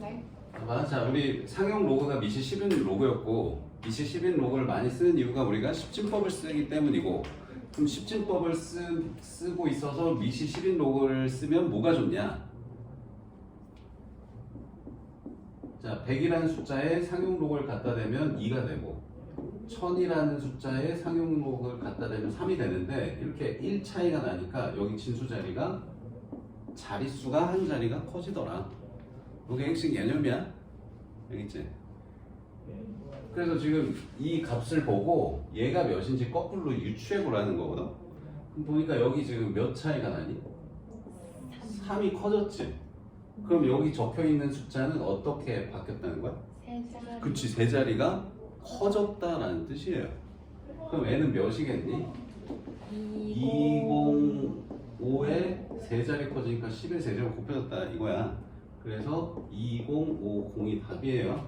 네. 봐봐. 자, 우리 상용 로그가 미시 10인 로그였고 미시 10인 로그를 많이 쓰는 이유가 우리가 십진법을 쓰기 때문이고 그럼 십진법을 쓰, 쓰고 있어서 미시 10인 로그를 쓰면 뭐가 좋냐? 자, 100이라는 숫자에 상용 로그를 갖다 대면 2가 되고 1000이라는 숫자에 상용 로그를 갖다 대면 3이 되는데 이렇게 1 차이가 나니까 여기 진수 자리가 자릿수가 한 자리가 커지더라. 이게 핵심 개념이야. 알겠지? 그래서 지금 이 값을 보고 얘가 몇인지 거꾸로 유추해 보라는 거거든. 그럼 보니까 여기 지금 몇 차이가 나니? 3이 커졌지. 그럼 여기 적혀 있는 숫자는 어떻게 바뀌었다는 거야? 그치 세 자리가 커졌다라는 뜻이에요. 그럼 얘는 몇이겠니? 205에 세 자리 커지니까 10의 세제곱 곱해졌다 이거야. 그래서 2050이 답이에요.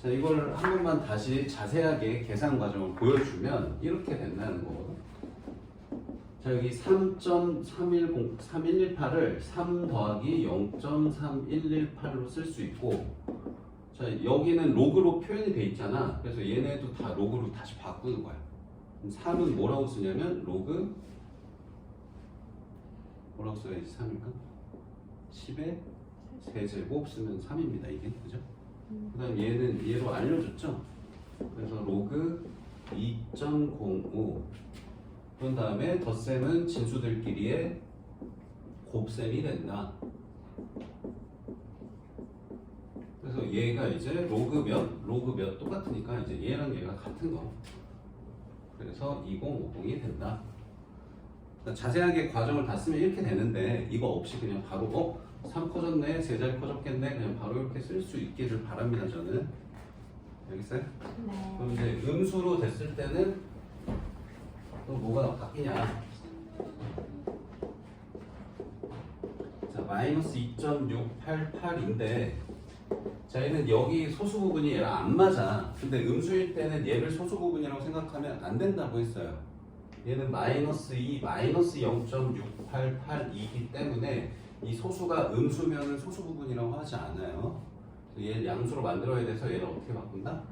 자 이걸 한 번만 다시 자세하게 계산 과정을 보여주면 이렇게 된다는 거거든. 자 여기 3.310 3118을 3 더하기 0.3118로 쓸 수 있고 자 여기는 로그로 표현이 돼 있잖아. 그래서 얘네도 다 로그로 다시 바꾸는 거야. 3은 뭐라고 쓰냐면 로그 뭐라고 써야지 3일까? 10의 세제곱 쓰면 3입니다 이게 그죠? 그 다음 얘는 얘로 알려줬죠? 그래서 로그 2.05 그런 다음에 덧셈은 진수들끼리의 곱셈이 된다 그래서 얘가 이제 로그 몇, 로그 몇 똑같으니까 이제 얘랑 얘가 같은 거 그래서 2050이 된다 자세하게 과정을 다 쓰면 이렇게 되는데 이거 없이 그냥 바로 어? 3 커졌네, 세 자리 커졌겠네 그냥 바로 이렇게 쓸 수 있기를 바랍니다 저는 알겠어요? 네. 그럼 이제 음수로 됐을 때는 또 뭐가 바뀌냐 자 마이너스 2.688인데 자 얘는 여기 소수 부분이 얘랑 안 맞아 근데 음수일 때는 얘를 소수 부분이라고 생각하면 안 된다고 했어요 얘는 마이너스 2, 마이너스 0.688이기 때문에 이 소수가 음수면은 소수 부분이라고 하지 않아요. 얘를 양수로 만들어야 돼서 얘를 어떻게 바꾼다?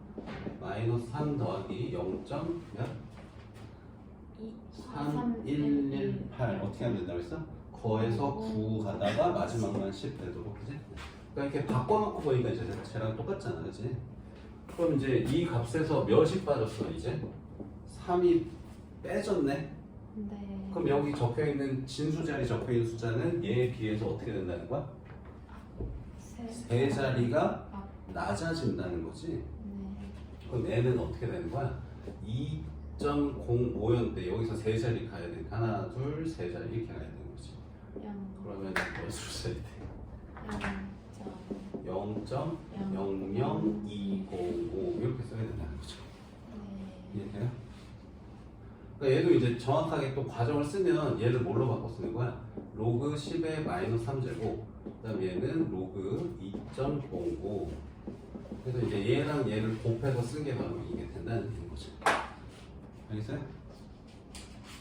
마이너스 3 더하기 0. 몇? 3118 어떻게 하면 된다고 했어? 거에서 9 가다가 마지막만 10 되도록 그지? 그러니까 이렇게 바꿔놓고 보니까 이제 쟤랑 똑같잖아 그지? 그럼 이제 이 값에서 몇이 빠졌어 이제? 3이 빼졌네? 네. 그럼 여기 적혀 있는 진수 자리 적혀 있는 숫자는 얘에 비해서 어떻게 된다는 거야? 세. 세 자리가 아, 낮아진다는 거지. 네. 그럼 얘는 어떻게 되는 거야? 2.05였는데 여기서 세 자리 가야 돼. 하나, 둘, 세 자리 이렇게 가야 되는 거지. 영. 그러면 몇으로 써야 돼? 영. 점. 0.00205 이렇게 써야 된다는 거죠. 네. 이해돼요? 그러니까 얘도 이제 정확하게 또 과정을 쓰면 얘를 뭘로 바꿔 쓰는 거야? 로그 10의 마이너스 3제곱 그다음 얘는 로그 2.05 그래서 이제 얘랑 얘를 곱해서 쓰게 바로 이게 된다는 거죠 알겠어요?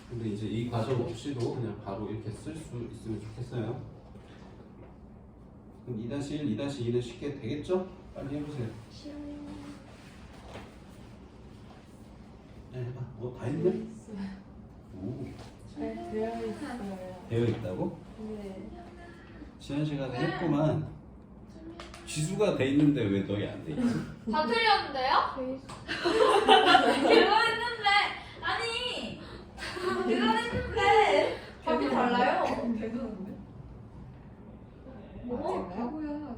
근데 이제 이 과정 없이도 그냥 바로 이렇게 쓸 수 있으면 좋겠어요 그럼 2-1, 2-2는 쉽게 되겠죠? 빨리 해보세요 싫어요. 네, 해봐 어, 다 했네? 오. 잘 되어 있어요. 되어 있다고? 네. 지난 시간에 했구만. 지수가 돼 있는데 왜 너희 안 돼 있지? 다 틀렸는데요? 네. 그거 했는데 아니 그거 했는데 답이 달라요. 뭐? 바보야.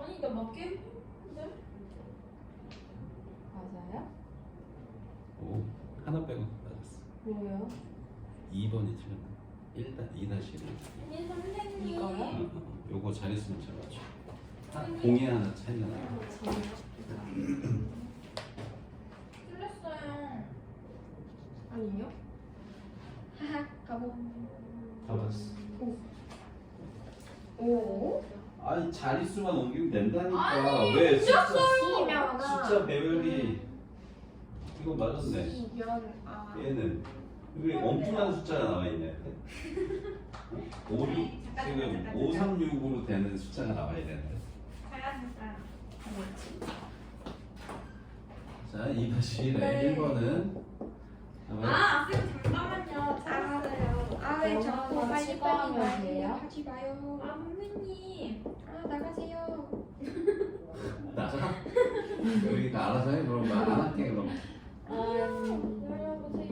아니 나 맞게 했는데 맞아요? 오, 하나 빼고 뭐요? 2번이 틀렸네. 1다 2 다시 1. 아니 선생님 이거요? 요거 잘했으면 잘 맞춰. 아, 공이 하나 차이가 나. 틀렸어요. 아니요? 하하. 바보. 다 봤어. 오. 아니 자릿수만 옮기면 된다니까. 아니, 왜 숫자. 숫자 배열이 이거 맞았네. 이면 아. 얘는 왜 엉뚱한 숫자가 나와 있냐? 5, 6, 지금 536으로 되는 숫자가 나와야 되는데. 잠깐 자, 2 다시 네. 1번은 아 쌤, 잠깐만요 알았어요. 아왜 저는 빨리 치과하면 빨리 돼요? 말고 하지 마요. 아 선생님 아 나가세요. 나가. 여기가 알아서 해. 그럼 말안 할게 그럼.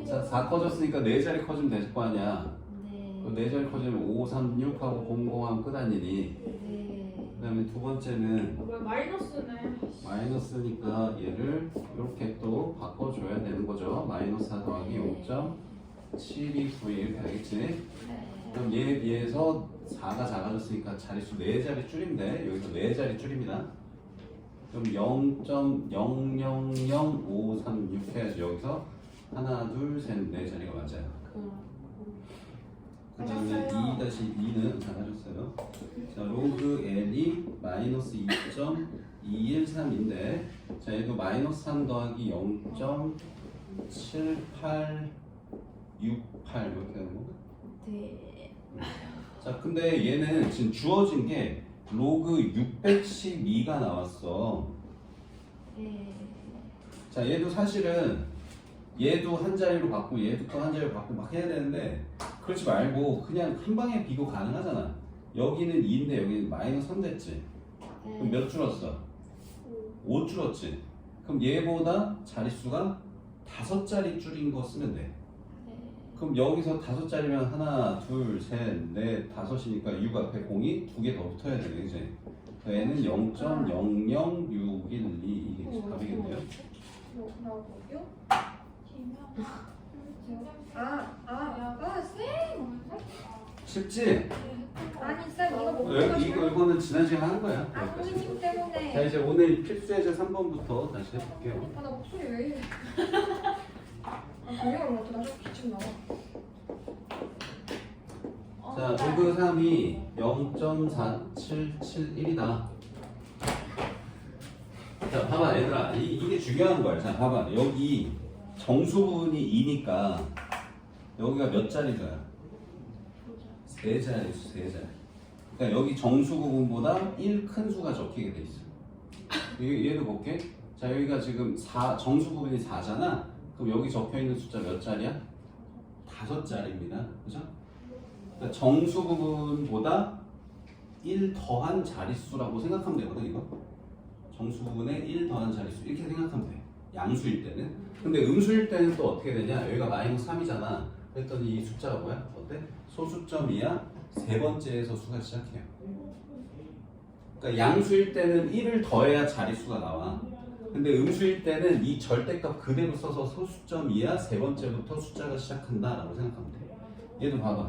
자, 4 커졌으니까 4자리 커지면 될 거 아니야. 네. 그 4자리 커지면 5, 3, 6하고 00 하면 끝 아니니. 네. 그 다음에 두 번째는 왜 마이너스네 마이너스니까 얘를 이렇게 또 바꿔줘야 되는 거죠. 마이너스 4 더하기 5.7291 이렇게 되겠지. 네. 그럼 얘에 비해서 4가 작아졌으니까 자릿수 4자리 줄이면 돼. 여기서 4자리 줄입니다. 그럼 0.000536 해야지 여기서 하나, 둘, 셋, 네 자리가 맞아요. 그 다음에 2-2는 잘하셨어요. 자, 로그 L이 마이너스 2.213인데 자, 얘도 마이너스 3 더하기 0.7868 이렇게 되는 거. 네. 자, 근데 얘는 지금 주어진 게 로그 612가 나왔어. 네. 자, 얘도 사실은 얘도 한 자리로 바꾸고 얘도 또 한 자리로 바꾸고 막 해야 되는데 그렇지 말고 그냥 한 방에 비교 가능하잖아. 여기는 2인데 여기는 마이너스 3 됐지. 그럼 몇 줄었어? 5 줄었지. 그럼 얘보다 자릿수가 다섯 자리 줄인 거 쓰면 돼. 그럼 여기서 다섯 자리면 하나, 둘, 셋, 넷, 다섯이니까 6 앞에 공이 두 개 더 붙어야 되네, 그지? 얘는 0.00612 이게 답이겠네요. 뭐라고요? 아, 아, 아, 쌤! 쉽지? 아니, 쌤, 이거 못 어, 이거, 이거는 지난 시간 한 거야. 아, 여기까지. 선생님 자, 때문에. 이제 오늘 필수 예제 3번부터 다시 해볼게요. 아, 나 목소리 왜 이래? 아, 어떻게 나좀 기침 나와. 자, 로그 3이 0.4771이다. 자, 봐봐, 얘들아. 이, 이게 중요한 거야. 자, 봐봐. 여기 정수분이 2니까 여기가 몇 자리잖아? 세 자리, 세 자리. 그러니까 여기 정수 부분보다 1 큰 수가 적히게 돼 있어. 얘- 얘도 볼게. 자, 여기가 지금 4, 정수 부분이 4잖아? 그럼 여기 적혀 있는 숫자 몇 자리야? 다섯 자리입니다. 그죠? 그러니까 정수 부분보다 1 더한 자릿수라고 생각하면 되거든, 이거. 정수 부분에 1 더한 자릿수. 이렇게 생각하면 돼. 양수일 때는. 근데 음수일 때는 또 어떻게 되냐? 여기가 마이너스 3이잖아. 그랬더니 이 숫자가 뭐야? 어때? 소수점 이야 세 번째에서 수가 시작해요. 그러니까 양수일 때는 1을 더해야 자릿수가 나와. 근데 음수일 때는 이 절대값 그대로 써서 소수점 이야 세 번째부터 숫자가 시작한다라고 생각하면 돼. 얘도 봐봐.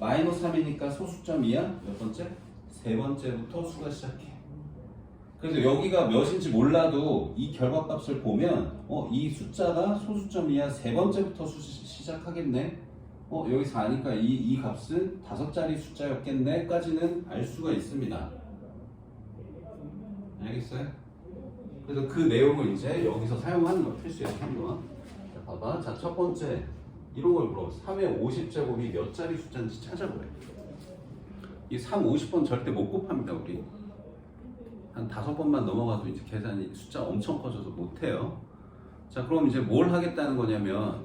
마이너스 3이니까 소수점 이야 몇 번째? 세 번째부터 수가 시작해. 그래서 여기가 몇인지 몰라도 이 결과값을 보면 어, 이 숫자가 소수점 이야 세 번째부터 수, 시작하겠네. 어, 여기 4니까 이, 이 값은 다섯 자리 숫자였겠네.까지는 알 수가 있습니다. 알겠어요? 그래서 그 내용을 이제 여기서 사용하는 거 필수예요, 한번. 자, 봐봐. 자, 첫 번째. 이런 걸 물어. 3의 50제곱이 몇 자리 숫자인지 찾아보래. 이 3, 50번 절대 못 곱합니다, 우리. 한 다섯 번만 넘어가도 이제 계산이 숫자 엄청 커져서 못해요. 자, 그럼 이제 뭘 하겠다는 거냐면,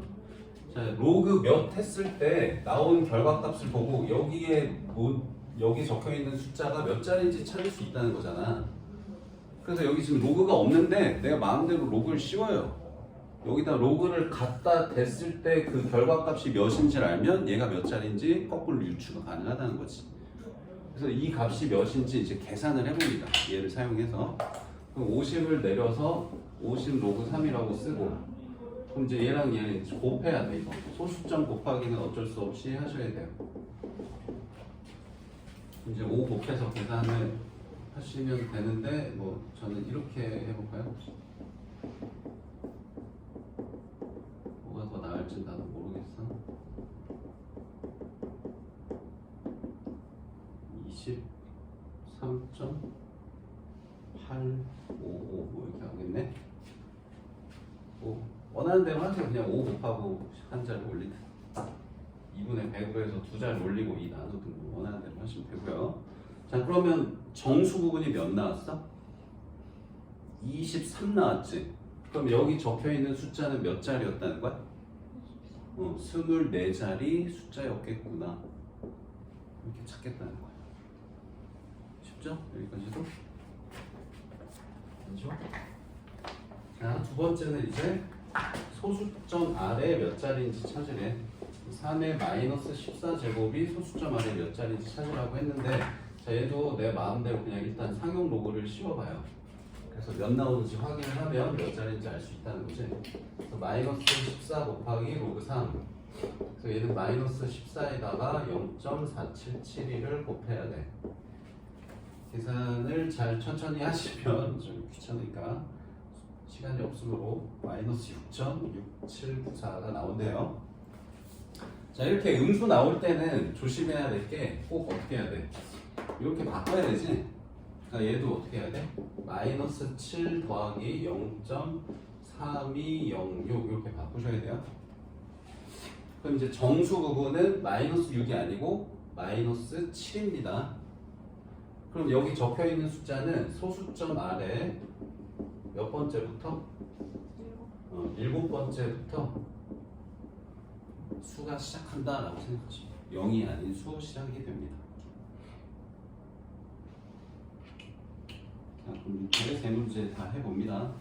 자, 로그 몇 했을 때 나온 결과값을 보고 여기에 뭐, 여기 적혀 있는 숫자가 몇 자리인지 찾을 수 있다는 거잖아. 그래서 여기 지금 로그가 없는데 내가 마음대로 로그를 씌워요. 여기다 로그를 갖다 댔을 때 그 결과값이 몇인지를 알면 얘가 몇 자리인지 거꾸로 유추가 가능하다는 거지. 그래서 이 값이 몇인지 이제 계산을 해봅니다. 얘를 사용해서. 그럼 50을 내려서 50 로그 3이라고 쓰고 그럼 이제 얘랑 이제 곱해야 돼 이거. 소수점 곱하기는 어쩔 수 없이 하셔야 돼요. 이제 5 곱해서 계산을 하시면 되는데 뭐 저는 이렇게 해볼까요? 뭐가 더 나을지 나도 모르겠어. 23.855뭐 이렇게 하겠네. 뭐 원하는 대로 하세요. 그냥 5 곱하고 한 자리 올리든. 2분의 100으로 해서 두 자리 올리고 2 나누든 뭐 원하는 대로 하시면 되고요. 자 그러면 정수 부분이 몇 나왔어? 23 나왔지. 그럼 여기 적혀 있는 숫자는 몇 자리였다는 거야? 어, 24자리 숫자였겠구나. 이렇게 찾겠다는 거야. 쉽죠? 여기까지도? 그죠? 자, 두 번째는 이제 소수점 아래 몇 자리인지 찾으래. 3의 마이너스 14제곱이 소수점 아래 몇 자리인지 찾으라고 했는데 자, 얘도 내 마음대로 그냥 일단 상용 로그를 씌워봐요. 그래서 몇 나오는지 확인을 하면 몇 자리인지 알 수 있다는 거지. 그래서 마이너스 14 곱하기 로그 3. 그래서 얘는 마이너스 14에다가 0.4772를 곱해야 돼. 계산을 잘 천천히 하시면 좀 귀찮으니까 시간이 없으므로 마이너스 6.6794가 나온대요. 자 이렇게 음수 나올 때는 조심해야 될 게 꼭 어떻게 해야 돼? 이렇게 바꿔야 되지. 그러니까 얘도 어떻게 해야 돼? 마이너스 7 더하기 0.3206 이렇게 바꾸셔야 돼요. 그럼 이제 정수 부분은 마이너스 6이 아니고 마이너스 7입니다. 그럼 여기 적혀 있는 숫자는 소수점 아래 몇 번째부터? 어, 일곱 번째부터 수가 시작한다라고 생각하시면 0이 아닌 수 시작이 됩니다. 자, 그럼 이렇게 세 문제 다 해봅니다.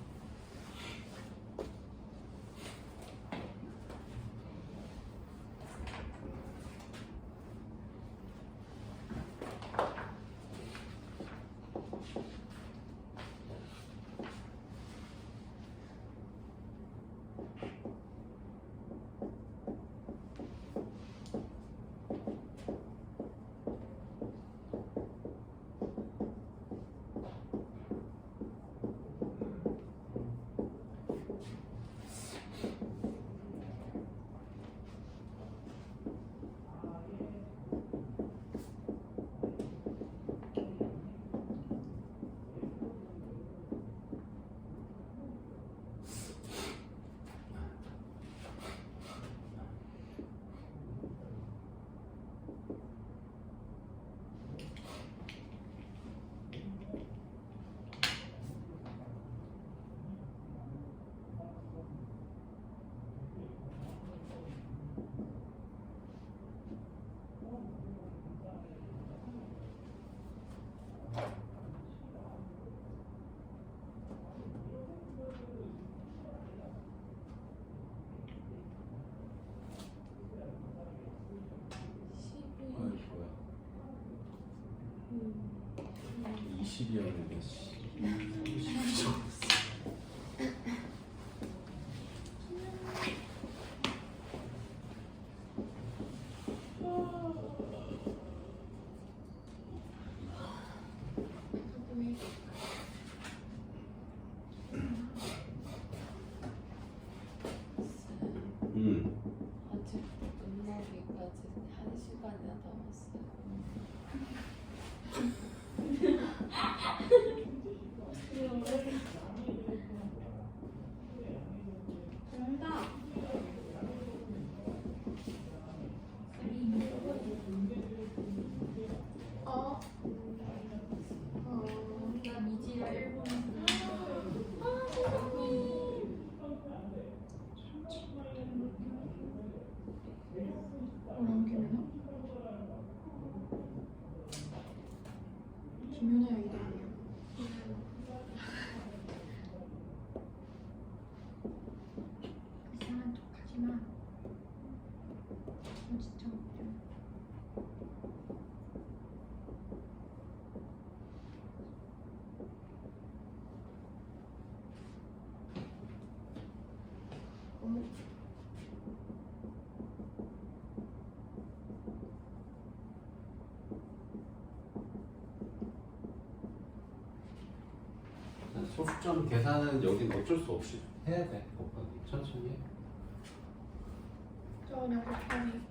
어이 뭐야? 20이었는데 10. 음. 아직 끝나기까지 한 시간이나 남았어요. 정답. 어? 어? 나 미지를 일본. 아 세상에. 뭐랑 김연아? 김연아 이름이야. 이상한 척하지 마. 저 진짜 웃겨. 어머. 소수점 계산은 여긴 어쩔 수 없이 해야 돼. 천천히 해. 저 그냥 곱하기.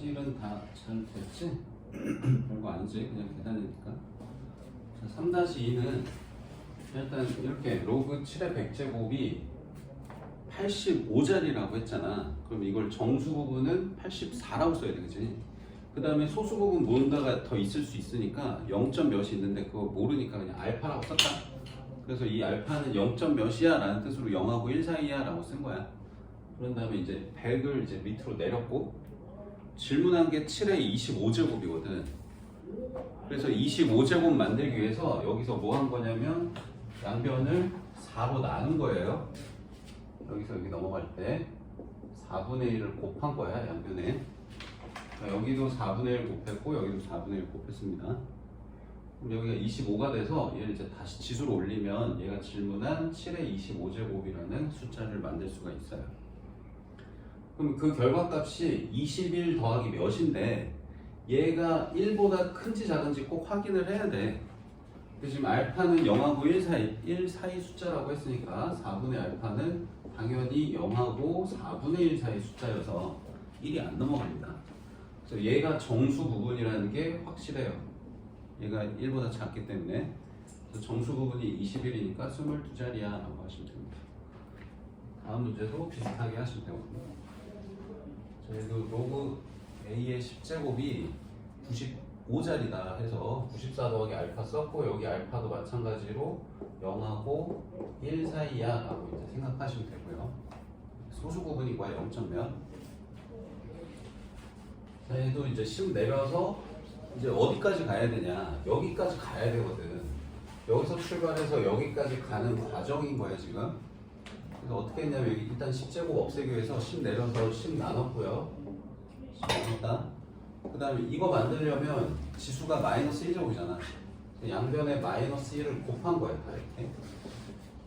3-1은 다 잘 됐지? 별거 아니지 그냥 계산이니까. 자 3-2는 일단 이렇게 로그 7의 100제곱이 85자리라고 했잖아. 그럼 이걸 정수 부분은 84라고 써야 되겠지. 그 다음에 소수 부분 뭔가가 더 있을 수 있으니까 0점 몇이 있는데 그거 모르니까 그냥 알파라고 썼다. 그래서 이 알파는 0점 몇이야? 라는 뜻으로 0하고 1 사이야? 라고 쓴 거야. 그런 다음에 이제 100을 이제 밑으로 내렸고 질문한 게 7의 25제곱이거든. 그래서 25제곱 만들기 위해서 여기서 뭐 한 거냐면 양변을 4로 나눈 거예요. 여기서 여기 넘어갈 때 4분의 1을 곱한 거야 양변에. 여기도 4분의 1 곱했고 여기도 4분의 1 곱했습니다. 그럼 여기가 25가 돼서 얘를 이제 다시 지수로 올리면 얘가 질문한 7의 25제곱이라는 숫자를 만들 수가 있어요. 그럼 그 결과값이 21 더하기 몇인데 얘가 1보다 큰지 작은지 꼭 확인을 해야 돼. 지금 알파는 0하고 1 사이, 1 사이 숫자라고 했으니까 4분의 알파는 당연히 0하고 4분의 1 사이 숫자여서 1이 안 넘어갑니다. 그래서 얘가 정수 부분이라는 게 확실해요. 얘가 1보다 작기 때문에 정수 부분이 21이니까 22자리야 라고 하시면 됩니다. 다음 문제도 비슷하게 하시면 되거든요. 저희도 로그 a의 10제곱이 95자리다 해서 94 더하기 알파 썼고 여기 알파도 마찬가지로 0하고 1 사이야 라고 이제 생각하시면 되고요. 소수 뭐야 0점 몇? 저희도 이제 10 내려서 이제 어디까지 가야 되냐 여기까지 가야 되거든. 여기서 출발해서 여기까지 가는 과정인 거예요 지금. 그래서 어떻게 했냐면 여기 일단 10제곱 없애기 위해서 10 내려서 10 나눴고요. 10 나눴다. 그 다음에 이거 만들려면 지수가 마이너스 1제곱이잖아. 양변에 마이너스 1을 곱한 거야, 다 이렇게.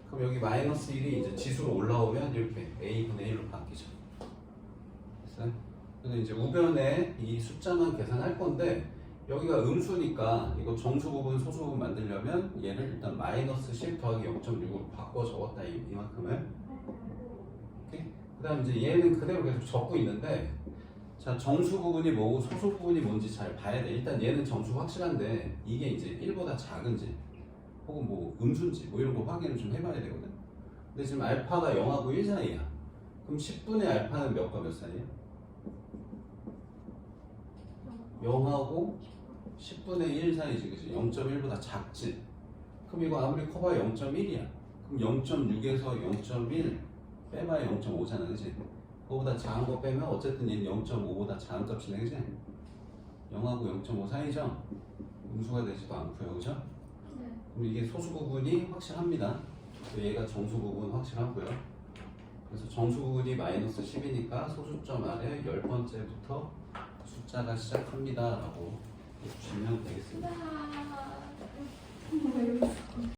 그럼 여기 마이너스 1이 이제 지수로 올라오면 이렇게 a분의 1로 바뀌죠. 됐어요? 그래서 이제 우변에 이 숫자만 계산할 건데 여기가 음수니까 이거 정수 부분, 소수 부분 만들려면 얘를 일단 마이너스 10 더하기 0.6으로 바꿔 적었다 이, 이만큼을. 오케이? 그다음 이제 얘는 그대로 계속 적고 있는데 자 정수 부분이 뭐고 소수 부분이 뭔지 잘 봐야 돼. 일단 얘는 정수 확실한데 이게 이제 1보다 작은지 혹은 뭐 음수인지 뭐 이런 거 확인을 좀 해봐야 되거든. 근데 지금 알파가 0하고 1 사이야. 그럼 10분의 알파는 몇과 몇 사이야? 0하고 10분의 1 사이지, 그치? 0.1보다 작지? 그럼 이거 아무리 커봐야 0.1이야. 그럼 0.6에서 0.1 빼봐야 0.5잖아, 그지? 그거보다 작은 거 빼면 어쨌든 얘는 0.5보다 작은 값이네, 그지? 0하고 0.5 사이죠? 음수가 되지도 않고요, 그죠? 네. 그럼 이게 소수 부분이 확실합니다. 얘가 정수 부분 확실하고요. 그래서 정수 부분이 마이너스 10이니까 소수점 아래 10번째부터 숫자가 시작합니다. 라고 해주시면 되겠습니다.